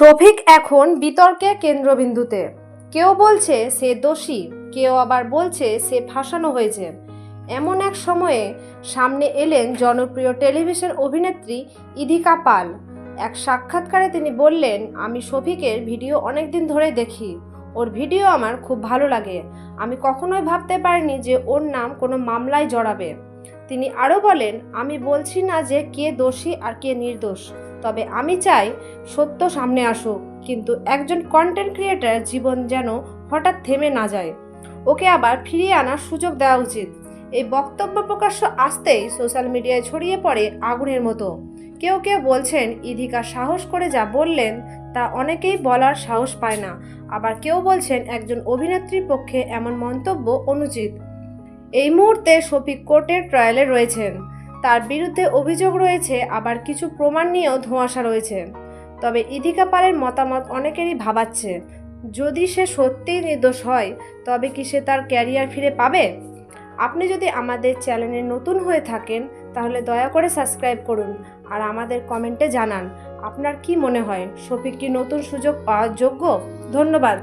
শফিক এখন বিতর্কে কেন্দ্রবিন্দুতে। কেউ বলছে সে দোষী, কেউ আবার বলছে সে ফাঁসানো হয়েছে। এমন এক সময়ে সামনে এলেন জনপ্রিয় টেলিভিশন অভিনেত্রী ইধিকা পাল। এক সাক্ষাৎকারে তিনি বললেন, আমি শফিকের ভিডিও অনেক দিন ধরে দেখি। ওর ভিডিও আমার খুব ভালো লাগে। আমি কখনোই ভাবতে পারিনি যে ওর নাম কোনো মামলায় জড়াবে। তিনি আরও বলেন, আমি বলছি না যে কে দোষী আর কে নির্দোষ। তবে আমি চাই সত্য সামনে আসুক, কিন্তু একজন কন্টেন্ট ক্রিয়েটার জীবন যেন হঠাৎ থেমে না যায়। ওকে আবার ফিরিয়ে আনার সুযোগ দেওয়া উচিত। এই বক্তব্য প্রকাশ্য আসতেই সোশ্যাল মিডিয়ায় ছড়িয়ে পড়ে আগুনের মতো। কেউ কেউ বলছেন ইধিকা সাহস করে যা বললেন, তা অনেকেই বলার সাহস পায় না। আবার কেউ বলছেন, একজন অভিনেত্রীর পক্ষে এমন মন্তব্য অনুচিত। এই মুহূর্তে শফিক কোর্টের ট্রায়ালে রয়েছেন। তার বিরুদ্ধে অভিযোগ রয়েছে, আবার কিছু প্রমাণ নিয়েও ধোঁয়াশা রয়েছে। তবে ইদিকা পালের মতামত অনেকেরই ভাবাচ্ছে। যদি সে সত্যিই নির্দোষ হয়, তবে কি সে তার ক্যারিয়ার ফিরে পাবে? আপনি যদি আমাদের চ্যানেলে নতুন হয়ে থাকেন, তাহলে দয়া করে সাবস্ক্রাইব করুন আর আমাদের কমেন্টে জানান, আপনার কি মনে হয়? শফিক কি নতুন সুযোগ পাওয়ার যোগ্য? ধন্যবাদ।